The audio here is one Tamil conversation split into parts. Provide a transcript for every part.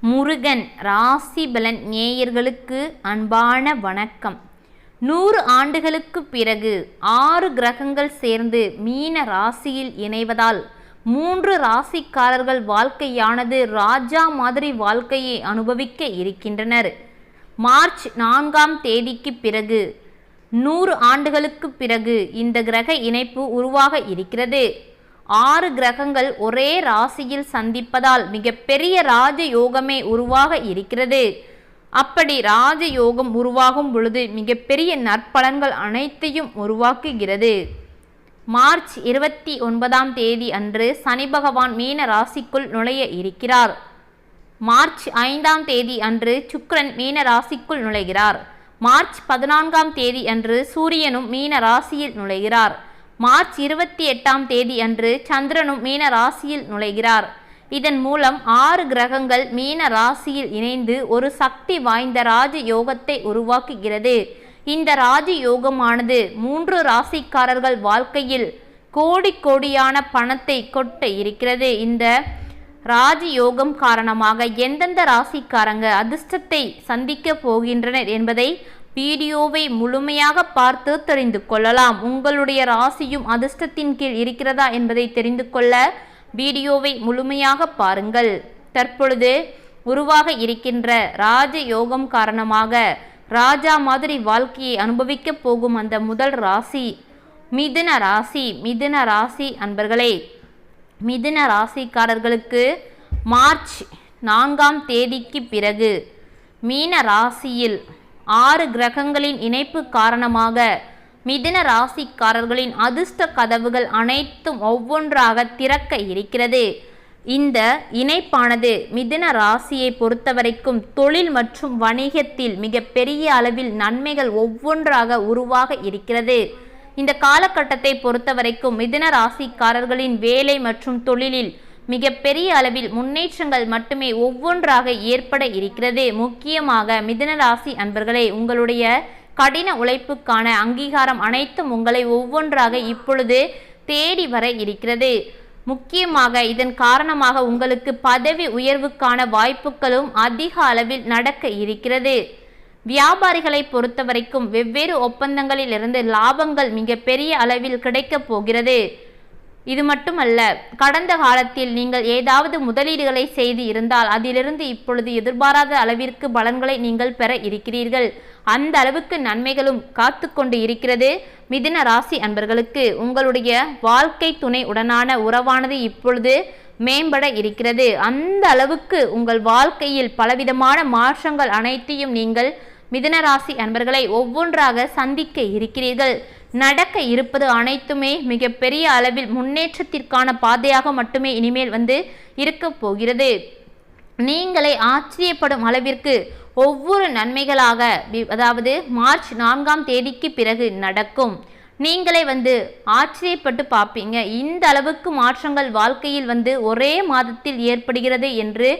முருகன் ராசி பலன் நேயர்களுக்கு அன்பான வணக்கம். நூறு ஆண்டுகளுக்கு பிறகு ஆறு கிரகங்கள் சேர்ந்து மீன ராசியில் இணைவதால் மூன்று ராசிக்காரர்கள் வாழ்க்கையானது ராஜா மாதிரி வாழ்க்கையை அனுபவிக்க இருக்கின்றனர். மார்ச் நான்காம் தேதிக்கு பிறகு நூறு ஆண்டுகளுக்கு பிறகு இந்த கிரக இணைப்பு உருவாக இருக்கிறது. ஆறு கிரகங்கள் ஒரே ராசியில் சந்திப்பதால் மிகப்பெரிய ராஜ யோகமே உருவாக இருக்கிறது. அப்படி ராஜ யோகம் உருவாகும் பொழுது மிகப்பெரிய நற்பலன்கள் அனைத்தையும் உருவாக்குகிறது. மார்ச் இருபத்தி ஒன்பதாம் தேதி அன்று சனி பகவான் மீன ராசிக்குள் நுழைய இருக்கிறார். மார்ச் ஐந்தாம் தேதி அன்று சுக்ரன் மீன ராசிக்குள் நுழைகிறார். மார்ச் பதினான்காம் தேதி அன்று சூரியனும் மீன ராசியில் நுழைகிறார். மார்ச் இருபத்தி எட்டாம் தேதி அன்று சந்திரனும் மீன ராசியில் நுழைகிறார். இதன் மூலம் ஆறு கிரகங்கள் மீன ராசியில் இணைந்து ஒரு சக்தி வாய்ந்த ராஜ யோகத்தை உருவாக்குகிறது. இந்த ராஜ யோகமானது மூன்று ராசிக்காரர்கள் வாழ்க்கையில் கோடி கோடியான பணத்தை கொட்ட இருக்கிறது. இந்த ராஜயோகம் காரணமாக எந்தெந்த ராசிக்காரங்க அதிர்ஷ்டத்தை சந்திக்க போகின்றனர் என்பதை வீடியோவை முழுமையாக பார்த்து தெரிந்து கொள்ளலாம். உங்களுடைய ராசியும் அதிர்ஷ்டத்தின் கீழ் இருக்கிறதா என்பதை தெரிந்து கொள்ள வீடியோவை முழுமையாக பாருங்கள். தற்பொழுது உருவாக இருக்கின்ற ராஜ யோகம் காரணமாக ராஜா மாதிரி வாழ்க்கையை அனுபவிக்க போகும் அந்த முதல் ராசி மிதுன ராசி. மிதுன ராசி அன்பர்களே மிதுன ராசிக்காரர்களுக்கு மார்ச் நான்காம் தேதிக்கு பிறகு மீன ராசியில் ஆறு கிரகங்களின் இணைப்பு காரணமாக மிதின ராசிக்காரர்களின் அதிர்ஷ்ட கதவுகள் அனைத்தும் ஒவ்வொன்றாக திறக்க இருக்கிறது. இந்த இணைப்பானது மிதின ராசியை பொறுத்தவரைக்கும் தொழில் மற்றும் வணிகத்தில் மிக பெரிய அளவில் நன்மைகள் ஒவ்வொன்றாக உருவாக இருக்கிறது. இந்த காலகட்டத்தை பொறுத்தவரைக்கும் மிதின ராசிக்காரர்களின் வேலை மற்றும் தொழிலில் மிக பெரிய அளவில் முன்னேற்றங்கள் மட்டுமே ஒவ்வொன்றாக ஏற்பட இருக்கிறது. முக்கியமாக மிதனராசி அன்பர்களே உங்களுடைய கடின உழைப்புக்கான அங்கீகாரம் அனைத்தும் உங்களை ஒவ்வொன்றாக இப்பொழுது தேடி வர இருக்கிறது. முக்கியமாக இதன் காரணமாக உங்களுக்கு பதவி உயர்வுக்கான வாய்ப்புகளும் அதிக அளவில் நடக்க இருக்கிறது. வியாபாரிகளை பொறுத்தவரைக்கும் வெவ்வேறு ஒப்பந்தங்களில் இருந்து லாபங்கள் மிக பெரிய அளவில் கிடைக்கப் போகிறது. இது மட்டுமல்ல கடந்த காலத்தில் நீங்கள் ஏதாவது முதலீடுகளை செய்து இருந்தால் அதிலிருந்து இப்பொழுது எதிர்பாராத அளவிற்கு பலன்களை நீங்கள் பெற இருக்கிறீர்கள். அந்த அளவுக்கு நன்மைகளும் காத்து கொண்டு இருக்கிறது. மிதின ராசி அன்பர்களுக்கு உங்களுடைய வாழ்க்கை துணை உடனான உறவானது இப்பொழுது மேம்பட இருக்கிறது. அந்த அளவுக்கு உங்கள் வாழ்க்கையில் பலவிதமான மாற்றங்கள் அனைத்தையும் நீங்கள் மிதுன ராசி அன்பர்களை ஒவ்வொன்றாக சந்திக்க இருக்கிறீர்கள். நடக்க இருப்பது அனைத்துமே மிகப்பெரிய அளவில் முன்னேற்றத்திற்கான பாதையாக மட்டுமே இனிமேல் வந்து இருக்க போகிறது. நீங்களே ஆச்சரியப்படும் அளவிற்கு ஒவ்வொரு நன்மைகளாக அதாவது மார்ச் நான்காம் தேதிக்கு பிறகு நடக்கும். நீங்களே வந்து ஆச்சரியப்பட்டு பார்ப்பீங்க. இந்த அளவுக்கு மாற்றங்கள் வாழ்க்கையில் வந்து ஒரே மாதத்தில் ஏற்படுகிறது என்று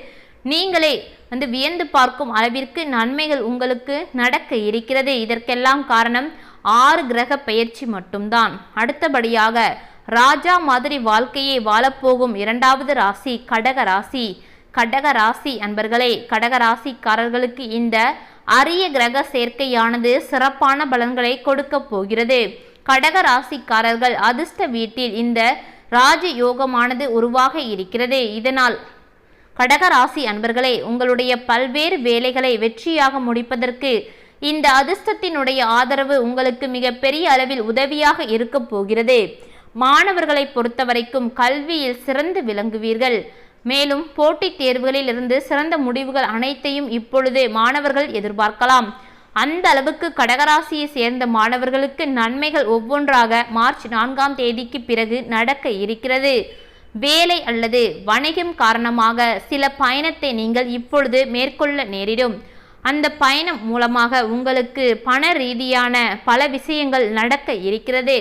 நீங்களே வந்து வியந்து பார்க்கும் அளவிற்கு நன்மைகள் உங்களுக்கு நடக்க இருக்கிறது. இதற்கெல்லாம் காரணம் ஆறு கிரக பயிற்சி மட்டும்தான். அடுத்தபடியாக ராஜா மாதிரி வாழ்க்கையை வாழப்போகும் இரண்டாவது ராசி கடக ராசி. கடக ராசி அன்பர்களே கடக ராசிக்காரர்களுக்கு இந்த அரிய கிரக சேர்க்கையானது சிறப்பான பலன்களை கொடுக்க போகிறது. கடக ராசிக்காரர்கள் அதிர்ஷ்ட வீட்டில் இந்த ராஜ யோகமானது உருவாக இருக்கிறது. இதனால் கடக ராசி அன்பர்களே உங்களுடைய பல்வேறு வேலைகளை வெற்றியாக முடிப்பதற்கு இந்த அதிர்ஷ்டத்தினுடைய ஆதரவு உங்களுக்கு மிக பெரிய அளவில் உதவியாக இருக்க போகிறது. மாணவர்களை பொறுத்தவரைக்கும் கல்வியில் சிறந்து விளங்குவீர்கள். மேலும் போட்டித் தேர்வுகளில் இருந்து சிறந்த முடிவுகள் அனைத்தையும் இப்பொழுது மாணவர்கள் எதிர்பார்க்கலாம். அந்த அளவுக்கு கடகராசியை சேர்ந்த மாணவர்களுக்கு நன்மைகள் ஒவ்வொன்றாக மார்ச் நான்காம் தேதிக்கு பிறகு நடக்க இருக்கிறது. வேலை அல்லது வணிகம் காரணமாக சில பயணத்தை நீங்கள் இப்பொழுது மேற்கொள்ள நேரிடும். அந்த பயணம் மூலமாக உங்களுக்கு பண ரீதியான பல விஷயங்கள் நடக்க இருக்கிறது.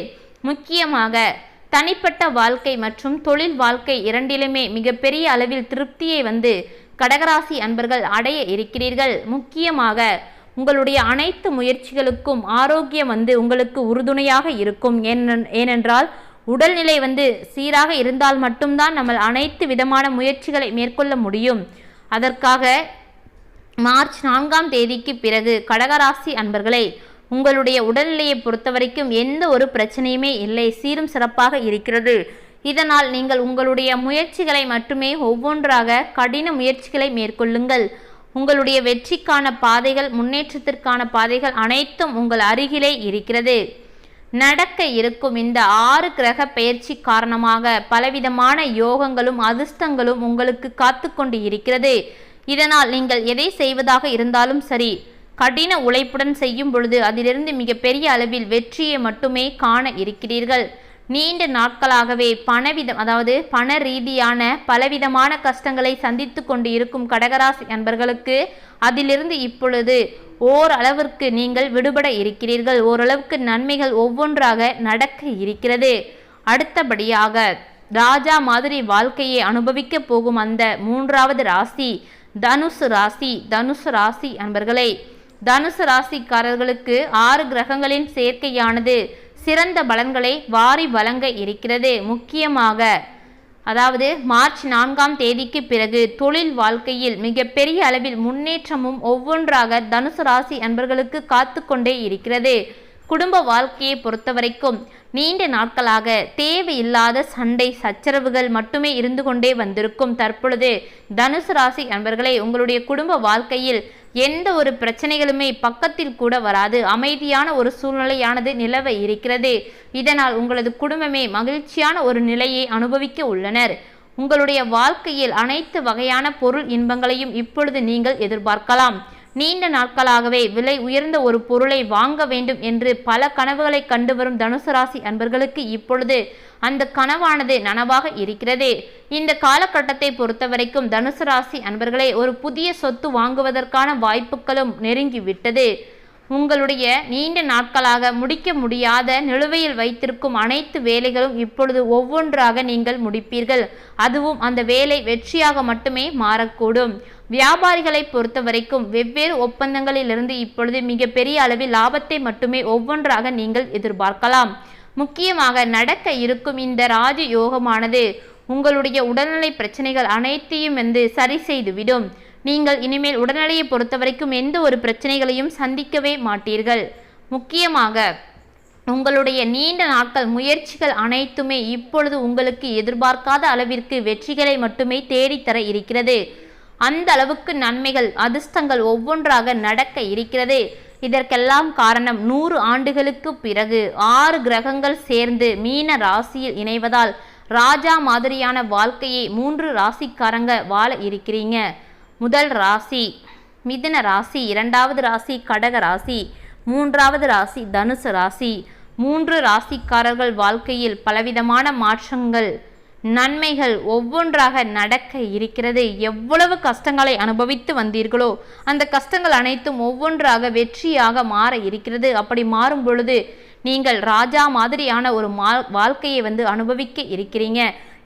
முக்கியமாக தனிப்பட்ட வாழ்க்கை மற்றும் தொழில் வாழ்க்கை இரண்டிலுமே மிகப்பெரிய அளவில் திருப்தியை வந்து கடகராசி அன்பர்கள் அடைய இருக்கிறீர்கள். முக்கியமாக உங்களுடைய அனைத்து முயற்சிகளுக்கும் ஆரோக்கியம் வந்து உங்களுக்கு உறுதுணையாக இருக்கும். ஏனென்றால் உடல்நிலை வந்து சீராக இருந்தால் மட்டும்தான் நம்ம அனைத்து விதமான முயற்சிகளை மேற்கொள்ள முடியும். அதற்காக மார்ச் நான்காம் தேதிக்கு பிறகு கடகராசி அன்பர்களே உங்களுடைய உடல்நிலையை பொறுத்தவரைக்கும் எந்த ஒரு பிரச்சனையுமே இல்லை சீரும் சிறப்பாக இருக்கிறது. இதனால் நீங்கள் உங்களுடைய முயற்சிகளை மட்டுமே ஒவ்வொன்றாக கடின முயற்சிகளை மேற்கொள்ளுங்கள். உங்களுடைய வெற்றிக்கான பாதைகள் முன்னேற்றத்திற்கான பாதைகள் அனைத்தும் உங்கள் அருகிலே இருக்கிறது. நடக்க இருக்கும் இந்த ஆறு கிரக பயிற்சி காரணமாக பலவிதமான யோகங்களும் அதிர்ஷ்டங்களும் உங்களுக்கு காத்து கொண்டு இருக்கிறது. இதனால் நீங்கள் எதை செய்வதாக இருந்தாலும் சரி கடின உழைப்புடன் செய்யும் பொழுது அதிலிருந்து மிகப்பெரிய அளவில் வெற்றியை மட்டுமே காண இருக்கிறீர்கள். நீண்ட நாட்களாகவே பணவிதம் அதாவது பண ரீதியான பலவிதமான கஷ்டங்களை சந்தித்து கொண்டு இருக்கும் கடகராசி நண்பர்களுக்கு அதிலிருந்து இப்பொழுது ஓரளவிற்கு நீங்கள் விடுபட இருக்கிறீர்கள். ஓரளவுக்கு நன்மைகள் ஒவ்வொன்றாக நடக்க இருக்கிறது. அடுத்தபடியாக ராஜா மாதிரி வாழ்க்கையை அனுபவிக்க போகும் அந்த மூன்றாவது ராசி தனுசு ராசி தனுசு ராசி அன்பர்களே தனுசு ராசிக்காரர்களுக்கு ஆறு கிரகங்களின் சேர்க்கையானது சிறந்த பலன்களை வாரி வழங்க இருக்கிறது. முக்கியமாக அதாவது மார்ச் நான்காம் தேதிக்கு பிறகு தொழில் வாழ்க்கையில் மிகப்பெரிய அளவில் முன்னேற்றமும் ஒவ்வொன்றாக தனுசு ராசி அன்பர்களுக்கு காத்து கொண்டே இருக்கிறது. குடும்ப வாழ்க்கையை பொறுத்தவரைக்கும் நீண்ட நாட்களாக தேவையில்லாத சண்டை சச்சரவுகள் மட்டுமே இருந்து கொண்டே வந்திருக்கும் தற்பொழுது தனுசு ராசி அன்பர்களே உங்களுடைய குடும்ப வாழ்க்கையில் எந்த ஒரு பிரச்சனைகளுமே பக்கத்தில் கூட வராது. அமைதியான ஒரு சூழ்நிலையானது நிலவ இருக்கிறது. இதனால் உங்களது குடும்பமே மகிழ்ச்சியான ஒரு நிலையை அனுபவிக்க உள்ளனர். உங்களுடைய வாழ்க்கையில் அனைத்து வகையான பொருள் இன்பங்களையும் இப்பொழுது நீங்கள் எதிர்பார்க்கலாம். நீண்ட நாட்களாகவே விலை உயர்ந்த ஒரு பொருளை வாங்க வேண்டும் என்று பல கனவுகளை கண்டு வரும் தனுசு ராசி அன்பர்களுக்கு இப்பொழுது அந்த கனவானது நனவாக இருக்கிறது. இந்த காலகட்டத்தை பொறுத்தவரைக்கும் தனுசு ராசி அன்பர்களே ஒரு புதிய சொத்து வாங்குவதற்கான வாய்ப்புகளும் நெருங்கிவிட்டது. உங்களுடைய நீண்ட நாட்களாக முடிக்க முடியாத நிலுவையில் வைத்திருக்கும் அனைத்து வேலைகளும் இப்பொழுது ஒவ்வொன்றாக நீங்கள் முடிப்பீர்கள். அதுவும் அந்த வேலை வெற்றியாக மட்டுமே மாறக்கூடும். வியாபாரிகளை பொறுத்த வரைக்கும் வெவ்வேறு ஒப்பந்தங்களிலிருந்து இப்பொழுது மிகப்பெரிய அளவில் லாபத்தை மட்டுமே ஒவ்வொன்றாக நீங்கள் எதிர்பார்க்கலாம். முக்கியமாக நடக்க இருக்கும் இந்த ராஜ யோகமானது உங்களுடைய உடல்நிலை பிரச்சனைகள் அனைத்தையும் வந்து சரி செய்துவிடும். நீங்கள் இனிமேல் உடல்நிலையை பொறுத்த வரைக்கும் எந்த ஒரு பிரச்சனைகளையும் சந்திக்கவே மாட்டீர்கள். முக்கியமாக உங்களுடைய நீண்ட நாட்கள் முயற்சிகள் அனைத்துமே இப்பொழுது உங்களுக்கு எதிர்பார்க்காத அளவிற்கு வெற்றிகளை மட்டுமே தேடித்தர இருக்கிறது. அந்த அளவுக்கு நன்மைகள் அதிர்ஷ்டங்கள் ஒவ்வொன்றாக நடக்க இருக்கிறது. இதற்கெல்லாம் காரணம் நூறு ஆண்டுகளுக்கு பிறகு ஆறு கிரகங்கள் சேர்ந்து மீன ராசியில் இணைவதால் ராஜா மாதிரியான வாழ்க்கையை மூன்று ராசிக்காரங்க வாழ இருக்கிறீங்க. முதல் ராசி. மிதுன ராசி இரண்டாவது ராசி கடக ராசி மூன்றாவது ராசி தனுசு ராசி. மூன்று ராசிக்காரர்கள் வாழ்க்கையில் பலவிதமான மாற்றங்கள் நன்மைகள் ஒவ்வொன்றாக நடக்க இருக்கிறது. எவ்வளவு கஷ்டங்களை அனுபவித்து வந்தீர்களோ அந்த கஷ்டங்கள் அனைத்தும் ஒவ்வொன்றாக வெற்றியாக மாற இருக்கிறது. அப்படி மாறும் பொழுது நீங்கள் ராஜா மாதிரியான ஒரு மா வாழ்க்கையை வந்து அனுபவிக்க இருக்கிறீங்க.